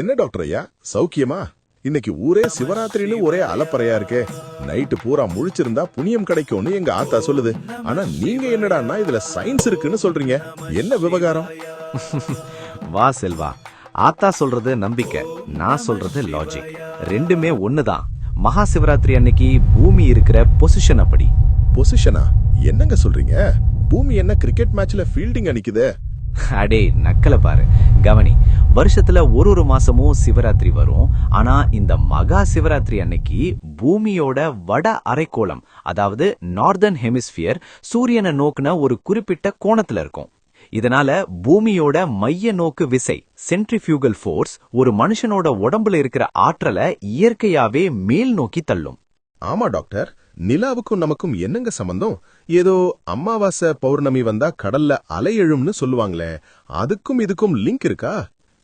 என்ன டாக்டர் ஐயா? சௌக்கியமா? இன்னைக்கு ஊரே சிவராத்திரின்னு ஒரே அலப்பறையா இருக்கே. நைட்டு பூரா முழிச்சிருந்தா புண்ணியம் கிடைக்கும்னு எங்க ஆத்தா சொல்லுது. ஆனா நீங்க என்னடான்னா இதுல சயின்ஸ் இருக்குன்னு சொல்றீங்க. என்ன விவகாரம்? வா செல்வா. ஆத்தா சொல்றது நம்பிக்கை நான் சொல்றது லாஜிக் ரெண்டுமே ஒண்ணுதான். மகா சிவராத்திரி அன்னைக்கு பூமி இருக்கிற பொசிஷன் அப்படி. பொசிஷனா என்னங்க சொல்றீங்க? பூமி என்ன கிரிக்கெட் மேட்ச்ல ஃபீல்டிங் அடிக்குதே அடே நக்கலை பாரு. கவனி வருஷத்துல ஒரு ஒரு மாசமும் சிவராத்திரி வரும். ஆனா இந்த மகா சிவராத்திரி அன்னைக்கு பூமியோட வட அரைக்கோளம் அதாவது நார்தர்ன் ஹெமிஸ்பியர் சூரியனை நோக்குன ஒரு குறிப்பிட்ட கோணத்துல இருக்கும். இதனால பூமியோட மைய நோக்கு விசை சென்ட்ரிஃபியூகல் ஃபோர்ஸ் ஒரு மனுஷனோட உடம்புல இருக்கிற ஆற்றலை இயற்கையாவே மேல் நோக்கி தள்ளும். ஆமா டாக்டர். நிலாவுக்கும் நமக்கும் என்னங்க சம்பந்தம்? ஏதோ அமாவாசை பௌர்ணமி வந்தா கடல்ல அலை எழும்னு சொல்லுவாங்களே அதுக்கும் இதுக்கும் லிங்க் இருக்கா?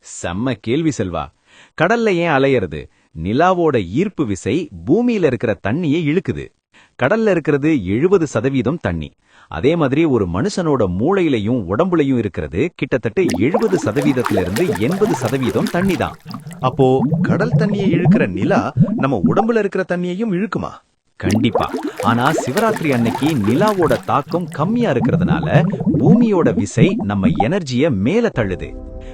செம்ம கேள்வி செல்வா. கடல்ல ஏன் அலையறது? நிலாவோட ஈர்ப்பு விசை பூமியில இருக்கிற தண்ணியை இழுக்குது. கடல்ல இருக்கிறது எழுபது சதவீதம் தண்ணி. அதே மாதிரி ஒரு மனுஷனோட மூளையிலையும் உடம்புலையும் இருக்கிறது கிட்டத்தட்ட எழுபது சதவீதத்துல இருந்து எண்பது சதவீதம் தண்ணி தான் அப்போ கடல் தண்ணியை இழுக்கிற நிலா நம்ம உடம்புல இருக்கிற தண்ணியையும் இழுக்குமா? கண்டிப்பா. ஆனா சிவராத்திரி அன்னைக்கு நிலாவோட தாக்கம் கம்மியா இருக்கிறதுனால பூமியோட விசை நம்ம எனர்ஜிய மேல தள்ளுது.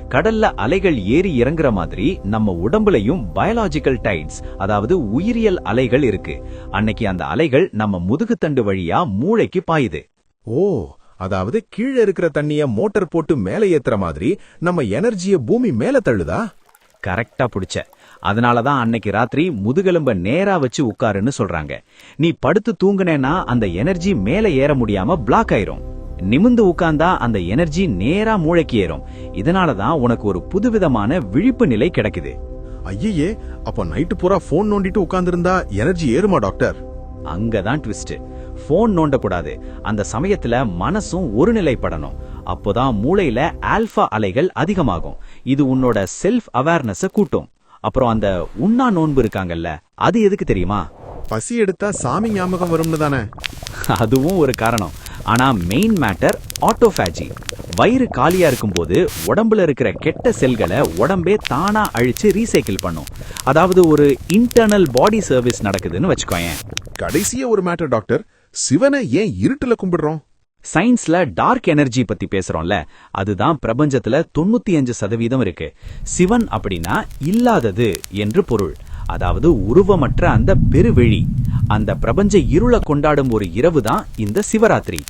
கடல்ல அலைகள் ஏறி இறங்குற மாதிரி நம்ம உடம்புலயும் பயாலாஜிக்கல் டைட்ஸ் அதாவது உயிரியல் அலைகள் இருக்கு. அன்னைக்கு அந்த அலைகள் நம்ம முதுகுத்தண்டு வழியா மூளைக்கு பாயுது. ஓ அதாவது கீழே இருக்கிற தண்ணிய மோட்டார் போட்டு மேலே ஏத்துற மாதிரி நம்ம எனர்ஜிய பூமி மேல தள்ளுதா? கரெக்டா புடிச்ச. அதனாலதான் அன்னைக்கு ராத்திரி முதுகெலும்ப நேரா வச்சு உட்காருன்னு சொல்றாங்க. நீ படுத்து தூங்குனேன்னா அந்த எனர்ஜி மேல ஏற முடியாம பிளாக் ஆயிரும். நிமிந்து உட்கார்ந்தா அந்த எனர்ஜி நேரா மூளைக்கு ஏறும். இதனாலதான் உனக்கு ஒரு புதுவிதமான விழிப்பு நிலை கிடைக்குது. ஐயே அப்ப நைட்டு பூரா போன் நோண்டிட்டு உட்கார்ந்திருந்தா எனர்ஜி ஏறுமா டாக்டர் அங்கதான் ட்விஸ்ட் போன் நோண்டக்கூடாது. அந்த சமயத்துல மனசும் ஒருநிலைப்படணும். அப்போதான் மூளையில ஆல்பா அலைகள் அதிகமாகும். இது உன்னோட செல்ஃப் அவேர்னஸ கூட்டும். அப்புறம் அந்த உண்ணா நோன்பு இருக்காங்கல்ல அது எதுக்கு தெரியுமா? பசி எடுத்தா சாமி ஞாபகம் வரும்னு தானே? அதுவும் ஒரு காரணம். ஆனா மெயின் மேட்டர் ஆட்டோஃபேஜி வயிறு காலியா இருக்கும்போது உடம்புல இருக்கிற கெட்ட செல்களை உடம்பே தானா அழிச்சு ரீசைக்கிள் பண்ணும். அதாவது ஒரு இன்டர்னல் பாடி சர்வீஸ் நடக்குதுன்னு வச்சுக்கோயேன். கடைசியா ஒரு மேட்டர் டாக்டர் சிவனை ஏன் இருட்டுல கும்பிடுறோம்? சயின்ஸ்ல டார்க் எனர்ஜி பத்தி பேசுறோம்ல அதுதான் பிரபஞ்சத்துல தொண்ணூத்தி அஞ்சு சதவீதம் இருக்கு. சிவன் அப்படின்னா இல்லாதது என்று பொருள். அதாவது உருவமற்ற அந்த பெருவெளி. அந்த பிரபஞ்ச இருள கொண்டாடும் ஒரு இரவு தான் இந்த சிவராத்திரி.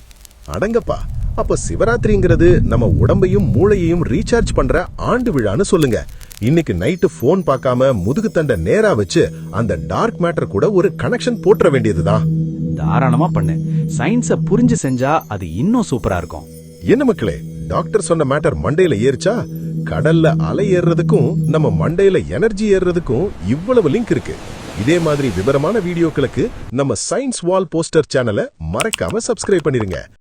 அடங்கப்பா. அப்ப சிவராத்திரிங்கிறது நம்ம உடம்பையும் மூளையையும் ரீசார்ஜ் பண்ற ஆண்டு விழான்னு சொல்லுங்க. இன்னைக்கு நைட்டு போன் பார்க்காம முதுகு தண்டை நேரா வச்சு அந்த டார்க் மேட்டர் கூட ஒரு கனெக்ஷன் போட்டுற வேண்டியதுதான். தாராளமா பண்ணு. சயின்ஸ புரிஞ்சு செஞ்சா அது இன்னும் சூப்பரா இருக்கும். என்ன மக்களே டாக்டர் சொன்ன மேட்டர் மண்டையில ஏறிச்சா? கடல்ல அலை ஏறுறதுக்கும் நம்ம மண்டையில எனர்ஜி ஏறுறதுக்கும் இவ்வளவு லிங்க் இருக்கு. இதே மாதிரி விவரமான வீடியோக்களுக்கு நம்ம சயின்ஸ் வால் போஸ்டர் சேனலை மறக்காம சப்ஸ்கிரைப் பண்ணிருங்க.